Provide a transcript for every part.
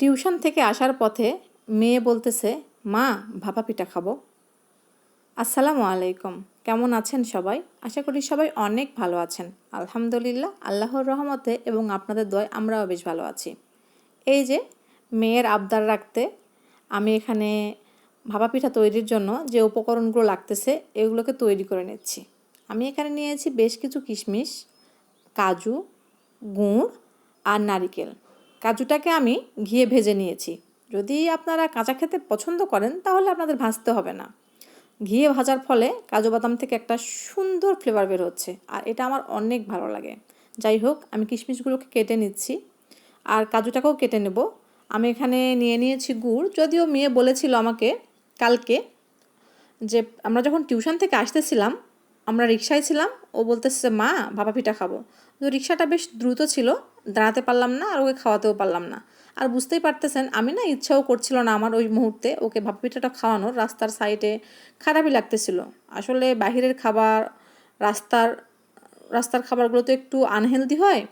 Tuition থেকে আসার পথে মেয়ে বলতেছে, মা, ভাপা পিঠা খাব। আসসালামু আলাইকুম। কেমন আছেন সবাই? আশা করি সবাই অনেক ভালো আছেন। আলহামদুলিল্লাহ, আল্লাহর রহমতে এবং আপনাদের দয় আমরাও বেশ ভালো আছি। এই যে মেয়ের আবদার রাখতে আমি এখানে ভাপা পিঠা তৈরির জন্য যে উপকরণগুলো লাগতেছে, এগুলোকে তৈরি করে নিচ্ছি। আমি এখানে নিয়েছি বেশ কিছু কিশমিশ, কাজু, গুড় আর নারিকেল। কাজুটাকে আমি ঘিয়ে ভেজে নিয়েছি। যদি আপনারা কাঁচা খেতে পছন্দ করেন, তাহলে আপনাদের ভাজতে হবে না। ঘিয়ে ভাজার ফলে কাজু বাদাম থেকে একটা সুন্দর ফ্লেভার বের হচ্ছে, আর এটা আমার অনেক ভালো লাগে। যাই হোক, আমি কিশমিশগুলোকে কেটে নিচ্ছি, আর কাজুটাকেও কেটে নেব। আমি এখানে নিয়ে নিয়েছি গুড়। যদিও মেয়ে বলেছিল আমাকে কালকে যে, আমরা যখন টিউশন থেকে আসতেছিলাম, আমরা রিক্সায় ছিলাম, ও বলতেছে, মা ভাপা পিঠা খাব। তো রিক্সাটা বেশ দ্রুত ছিল দাঁড়াতে পারলাম না আর ওকে খাওয়াতেও পারলাম না। আর বুঝতেই পারতেছেন, আমি না ইচ্ছাও করছিল না আমার ওই মুহূর্তে ওকে ভাপা পিঠাটা খাওয়ানোর, রাস্তার সাইডে খারাপই লাগতেছিল। আসলে বাহিরের খাবার, রাস্তার রাস্তার খাবারগুলো তো একটু আনহেলদি হয়,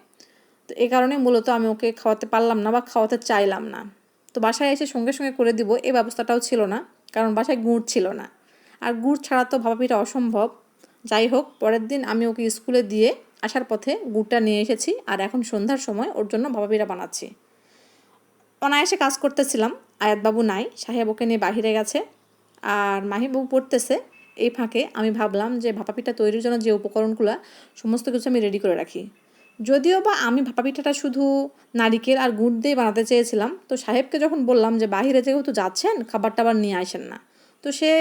তো এই কারণে মূলত আমি ওকে খাওয়াতে পারলাম না বা খাওয়াতে চাইলাম না। তো বাসায় এসে সঙ্গে সঙ্গে করে দিব এই ব্যবস্থাটাও ছিল না, কারণ বাসায় গুড় ছিল না। আর গুড় ছাড়া তো ভাপা পিঠা অসম্ভব। যাই হোক, পরের দিন আমি ওকে স্কুলে দিয়ে আসার পথে গুড়টা নিয়ে এসেছি আর এখন সন্ধ্যার সময় ওর জন্য পিঠা বানাচ্ছি। অনায়াসে কাজ করতেছিলাম, আয়াতবাবু নাই সাহেব ওকে নিয়ে বাহিরে গেছে। আর মাহিবাবু পড়তেছে, এই ফাঁকে আমি ভাবলাম যে ভাপা পিঠা তৈরির জন্য যে উপকরণগুলো, সমস্ত কিছু আমি রেডি করে রাখি। যদিও বা আমি ভাপা পিঠাটা শুধু নারিকেল আর গুড় দিয়ে বানাতে চেয়েছিলাম, তো সাহেবকে যখন বললাম যে বাহিরে যেহেতু যাচ্ছেন খাবার টাবার নিয়ে আসেন না, তো সে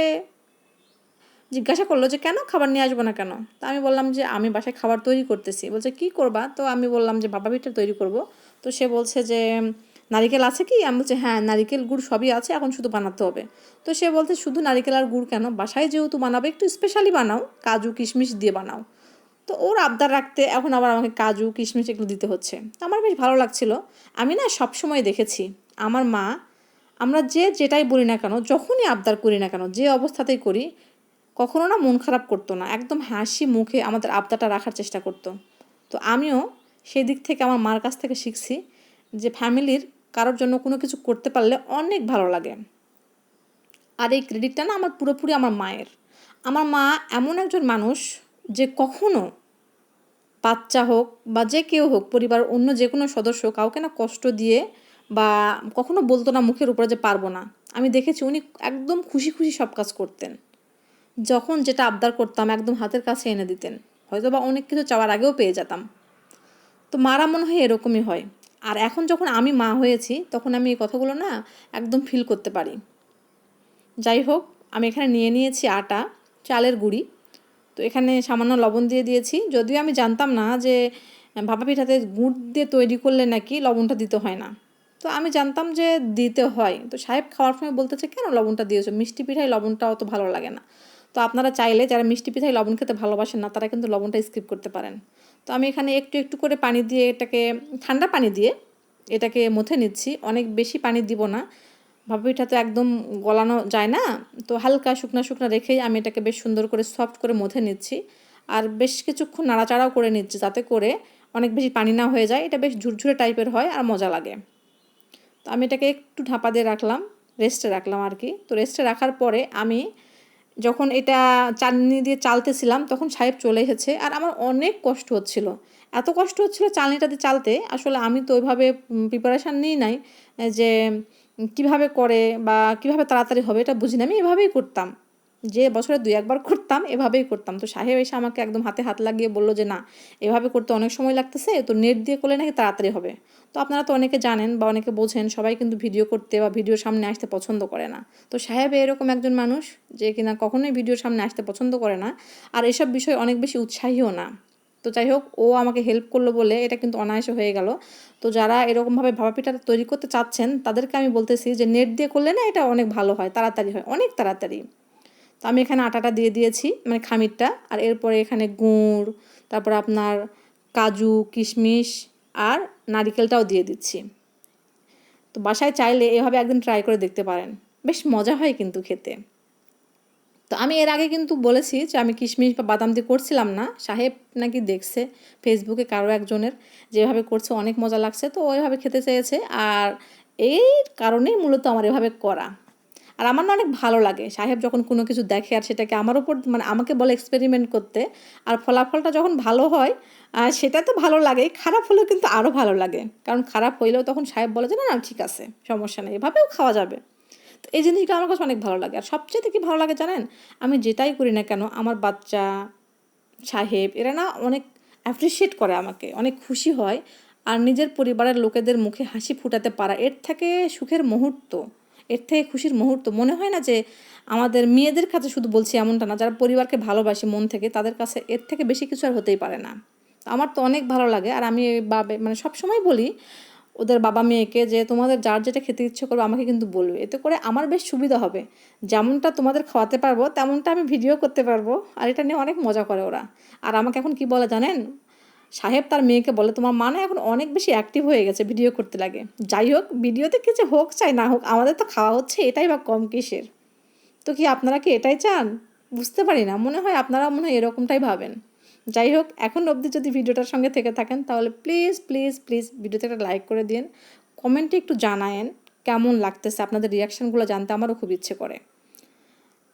জিজ্ঞাসা করল যে, কেন খাবার নিয়ে আসব না কেন? তা আমি বললাম যে, আমি বাসায় খাবার তৈরি করতেছি। বলছে, কি করবা? তো আমি বললাম যে, বাবা পিঠা তৈরি করব। তো সে বলছে যে, নারিকেল আছে কি? আমি বলছি হ্যাঁ নারিকেল গুড় সবই আছে, এখন শুধু বানাতে হবে। তো সে বলছে, শুধু নারিকেল আর গুড় কেন? বাসায় যেহেতু বানাবে, একটু স্পেশালি বানাও, কাজু, কিশমিশ দিয়ে বানাও। তো ওর আবদার রাখতে এখন আবার আমাকে কাজু, কিশমিশ এগুলো দিতে হচ্ছে। আমার বেশ ভালো লাগছিল। আমি না সবসময় দেখেছি, আমার মা, আমরা যে যেটাই বলি না কেন, যখনই আবদার করি না কেন, যে অবস্থাতেই করি কখনো না মন খারাপ করতো না, একদম হাসি মুখে আমাদের আবদাটা রাখার চেষ্টা করতো। তো আমিও সেই দিক থেকে আমার মার কাছ থেকে শিখছি যে ফ্যামিলির কারোর জন্য কোনো কিছু করতে পারলে অনেক ভালো লাগে। আর এই ক্রেডিটটা না আমার পুরোপুরি আমার মায়ের। আমার মা এমন একজন মানুষ যে কখনো বাচ্চা হোক বা যে কেউ হোক, পরিবার অন্য যে কোনো সদস্য কাউকে না কষ্ট দিয়ে বা কখনো বলতো না মুখের উপরে যে পারব না। আমি দেখেছি উনি একদম খুশি খুশি সব কাজ করতেন। যখন যেটা আবদার করতাম একদম হাতের কাছে এনে দিতেন হয়তো বা অনেক কিছু চাওয়ার আগেও পেয়ে যেতাম। তো মারা মনে হয় এরকমই হয়। আর এখন যখন আমি মা হয়েছি, তখন আমি এই কথাগুলো না একদম ফিল করতে পারি। যাই হোক, আমি এখানে নিয়ে নিয়েছি আটা, চালের গুঁড়ি। তো এখানে সামান্য লবণ দিয়ে দিয়েছি। যদিও আমি জানতাম না যে, ভাপা পিঠাতে গুড় দিয়ে তৈরি করলে নাকি লবণটা দিতে হয় না। তো আমি জানতাম যে দিতে হয়। তো সাহেব খাওয়ার সময় বলতেছে, কেন লবণটা দিয়েছ? মিষ্টি পিঠায় লবণটা অত ভালো লাগে না। তো আপনারা চাইলে যারা মিষ্টি পিঠায় লবণ খেতে ভালোবাসেন না, তারা কিন্তু লবণটা স্কিপ করতে পারেন। তো আমি এখানে একটু একটু করে পানি দিয়ে এটাকে, ঠান্ডা পানি দিয়ে এটাকে মথে নিচ্ছি। অনেক বেশি পানি দিব না। ভাপা পিঠা তো একদম গলানো যায় না। তো হালকা শুকনো শুকনো রেখেই আমি এটাকে বেশ সুন্দর করে সফট করে মথে নিচ্ছি। আর বেশ কিছুক্ষণ নাড়াচাড়াও করে নিচ্ছি যাতে করে অনেক বেশি পানি না হয়ে যায়। এটা বেশ ঝুরঝুরে টাইপের হয় আর মজা লাগে। তো আমি এটাকে একটু ঢাপা দিয়ে রাখলাম রেস্টে রাখলাম আর কি। তো রেস্টে রাখার পরে আমি যখন এটা চালনি দিয়ে চালতেছিলাম, তখন সাহেব চলে এসেছে। আর আমার অনেক কষ্ট হচ্ছিল। এত কষ্ট হচ্ছিল চালনিটা দিয়ে চালতে। আসলে আমি তো ওইভাবে প্রিপারেশান নিই নাই, যে, কীভাবে করে বা কীভাবে তাড়াতাড়ি হবে এটা বুঝি না আমি এভাবেই করতাম। যে বছরে দুই একবার করতাম, এভাবেই করতাম। তো সাহেব এসে আমাকে একদম হাতে হাত লাগিয়ে বলল যে, না, এভাবে করতে অনেক সময় লাগতেছে, তো নেট দিয়ে করলে নাকি তাড়াতাড়ি হবে। তো আপনারা তো অনেকে জানেন বা অনেকে বোঝেন, সবাই কিন্তু ভিডিও করতে বা ভিডিওর সামনে আসতে পছন্দ করে না। তো সাহেব এরকম একজন মানুষ যে কিনা কখনোই ভিডিওর সামনে আসতে পছন্দ করে না, আর এসব বিষয় অনেক বেশি উৎসাহীও না। তো যাই হোক, ও আমাকে হেল্প করল বলে এটা কিন্তু অনায়াসে হয়ে গেল। তো যারা এরকমভাবে ভাপা পিঠাটা তৈরি করতে চাচ্ছেন, তাদেরকে আমি বলতেছি যে, নেট দিয়ে করলে না এটা অনেক ভালো হয়, তাড়াতাড়ি হয়, অনেক তাড়াতাড়ি। তো আমি এখানে আটাটা দিয়ে দিয়েছি মানে খামিরটা, আর এরপরে এখানে গুড়, তারপর আপনার কাজু, কিশমিশ আর নারিকেলটাও দিয়ে দিচ্ছি। তো বাসায় চাইলে এভাবে একদিন ট্রাই করে দেখতে পারেন। বেশ মজা হয় কিন্তু খেতে। তো আমি এর আগে কিন্তু বলেছি যে আমি কিশমিশ বা বাদাম দিয়ে করছিলাম না। সাহেব নাকি দেখছে ফেসবুকে কারও একজনের যেভাবে করছে অনেক মজা লাগছে, তো ওইভাবে খেতে চেয়েছে। আর এই কারণেই মূলত আমার এভাবে করা। আর আমার না অনেক ভালো লাগে। সাহেব যখন কোনো কিছু দেখে আর সেটাকে আমার উপর মানে আমাকে বলে এক্সপেরিমেন্ট করতে, আর ফলাফলটা যখন ভালো হয় সেটা তো ভালো লাগে, খারাপ হলেও কিন্তু আরও ভালো লাগে। কারণ খারাপ হইলেও তখন সাহেব বলে যে, না না, ঠিক আছে, সমস্যা নেই। এভাবেও খাওয়া যাবে। তো এই জিনিসগুলো আমার কাছে অনেক ভালো লাগে। আর সবচেয়ে কি ভালো লাগে জানেন? আমি যেটাই করি না কেন, আমার বাচ্চা, সাহেব, এরা না অনেক অ্যাপ্রিসিয়েট করে আমাকে, অনেক খুশি হয়। আর নিজের পরিবারের লোকেদের মুখে হাসি ফুটাতে পারা, এর থেকে সুখের মুহূর্ত। এর থেকে খুশির মুহূর্ত। মনে হয় না যে আমাদের মেয়েদের কাছে শুধু বলছি এমনটা না, যারা পরিবারকে ভালোবাসি মন থেকে, তাদের কাছে এর থেকে বেশি কিছু আর হতেই পারে না। আমার তো অনেক ভালো লাগে আর আমি বাবে মানে সবসময় বলি, ওদের বাবা মেয়েকে যে তোমাদের যার যেটা খেতে ইচ্ছে করবে আমাকে কিন্তু বলবে। এতে করে আমার বেশ সুবিধা হবে। যেমনটা তোমাদের খাওয়াতে পারব, তেমনটা আমি ভিডিও করতে পারব। আর এটা নিয়ে অনেক মজা করে ওরা। আর আমাকে এখন কি বলে জানেন? সাহেব তার মেয়েকে বলে, তোমার মা না এখন অনেক বেশি অ্যাক্টিভ হয়ে গেছে ভিডিও করতে লাগে। যাই হোক ভিডিওতে কিছু হোক, চাই না হোক, আমাদের তো খাওয়া হচ্ছে, এটাই বা কম কিসের? তো কি আপনারা কি এটাই চান? বুঝতে পারি না, মনে হয় আপনারা মনে হয় এরকমটাই ভাবেন। যাই হোক, এখন অবধি যদি ভিডিওটার সঙ্গে থেকে থাকেন, তাহলে প্লিজ প্লিজ প্লিজ ভিডিওতে একটা লাইক করে দিন। কমেন্টে একটু জানায়েন, কেমন লাগতেছে? আপনাদের রিয়াকশানগুলো জানতে আমারও খুব ইচ্ছে করে।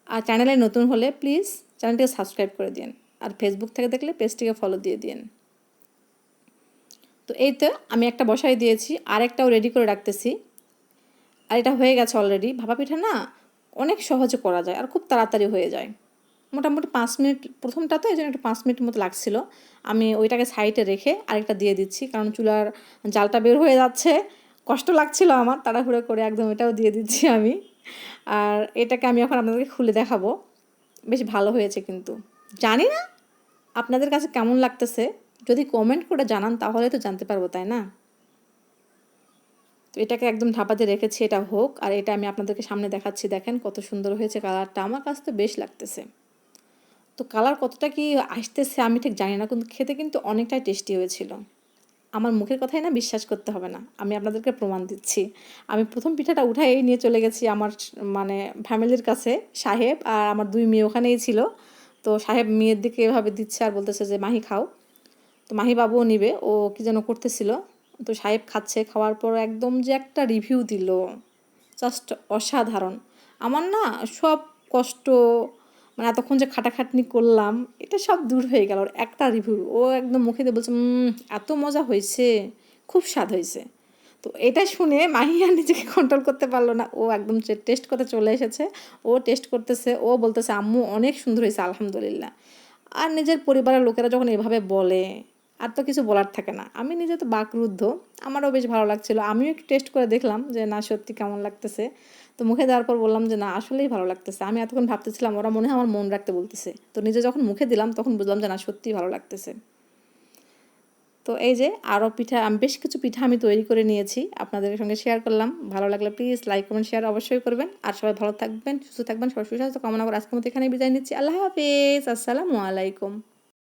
আর চ্যানেলে নতুন হলে প্লিজ চ্যানেলটিকে সাবস্ক্রাইব করে দিন। আর ফেসবুক থেকে দেখলে পেজটিকে ফলো দিয়ে দিন। তো এই তো আমি একটা বসাই দিয়েছি, আর একটাও রেডি করে রাখতেছি। আর এটা হয়ে গেছে অলরেডি ভাপা পিঠা না অনেক সহজে করা যায় আর খুব তাড়াতাড়ি হয়ে যায়। মোটামুটি পাঁচ মিনিট, প্রথমটা তো এই জন্য একটু পাঁচ মিনিট মতো লাগছিল। আমি ওইটাকে সাইডে রেখে আরেকটা দিয়ে দিচ্ছি, কারণ চুলার জালটা বের হয়ে যাচ্ছে। কষ্ট লাগছিল আমার, তাড়াহুড়ো করে একদম এটাও দিয়ে দিচ্ছি আমি। আর এটাকে আমি এখন আপনাদেরকে খুলে দেখাবো। বেশ ভালো হয়েছে কিন্তু। জানি না আপনাদের কাছে কেমন লাগতেছে। যদি কমেন্ট করে জানান, তাহলে তো জানতে পারব, তাই না? তো এটাকে একদম ঢাপাতে রেখেছি, এটা হোক। আর এটা আমি আপনাদেরকে সামনে দেখাচ্ছি, দেখেন কত সুন্দর হয়েছে কালারটা আমার কাছে তো বেশ লাগতেছে। তো কালার কতটা কি আসতেছে আমি ঠিক জানি না, কিন্তু খেতে কিন্তু অনেকটাই টেস্টি হয়েছিল। আমার মুখের কথাই না বিশ্বাস করতে হবে না। আমি আপনাদেরকে প্রমাণ দিচ্ছি। আমি প্রথম পিঠাটা উঠাই নিয়ে চলে গেছি আমার মানে ফ্যামিলির কাছে, সাহেব আর আমার দুই মেয়ে ওখানেই ছিল। তো সাহেব মেয়ের দিকে এভাবে দিচ্ছে আর বলতেছে যে, মাহি, খাও। তো মাহি বাবুও নিবে, ও কি যেন করতেছিল। তো সাহেব খাচ্ছে, খাওয়ার পর একদম যে একটা রিভিউ দিল। জাস্ট অসাধারণ। আমার না সব কষ্ট মানে এতক্ষণ যে খাটাখাটনি করলাম, এটা সব দূর হয়ে গেল। একটা রিভিউ ও একদম মুখে দিয়ে বলছে এত মজা হয়েছে, খুব স্বাদ হয়েছে। তো এটা শুনে মাহি আর নিজেকে কন্ট্রোল করতে পারল না। ও একদম টেস্ট করতে চলে এসেছে, ও টেস্ট করতেছে, ও বলতেছে, আম্মু, অনেক সুন্দর হয়েছে, আলহামদুলিল্লাহ। আর নিজের পরিবারের লোকেরা যখন এভাবে বলে আর তো কিছু বলার থাকে না। আমি নিজে তো বাকরুদ্ধ, আমারও বেশ ভালো লাগছিল। আমিও একটু টেস্ট করে দেখলাম যে, না, সত্যি কেমন লাগতেছে। তো মুখে দেওয়ার পর বললাম যে, না, আসলেই ভালো লাগতেছে। আমি এতক্ষণ ভাবতেছিলাম, ওরা মনে হয় আমার মন রাখতে বলতেছে। তো নিজে যখন মুখে দিলাম, তখন বুঝলাম যে, না সত্যিই ভালো লাগতেছে। তো এই যে, আরও পিঠা, আমি বেশ কিছু পিঠা আমি তৈরি করে নিয়েছি, আপনাদের সঙ্গে শেয়ার করলাম। ভালো লাগলে প্লিজ লাইক কমেন্ট শেয়ার অবশ্যই করবেন। আর সবাই ভালো থাকবেন, সুস্থ থাকবেন, সবাই সুস্বাস্থ্য, কামনা করে আজকের মতো এখানে বিদায় নিচ্ছি। আল্লাহ হাফিজ, আসসালামু আলাইকুম।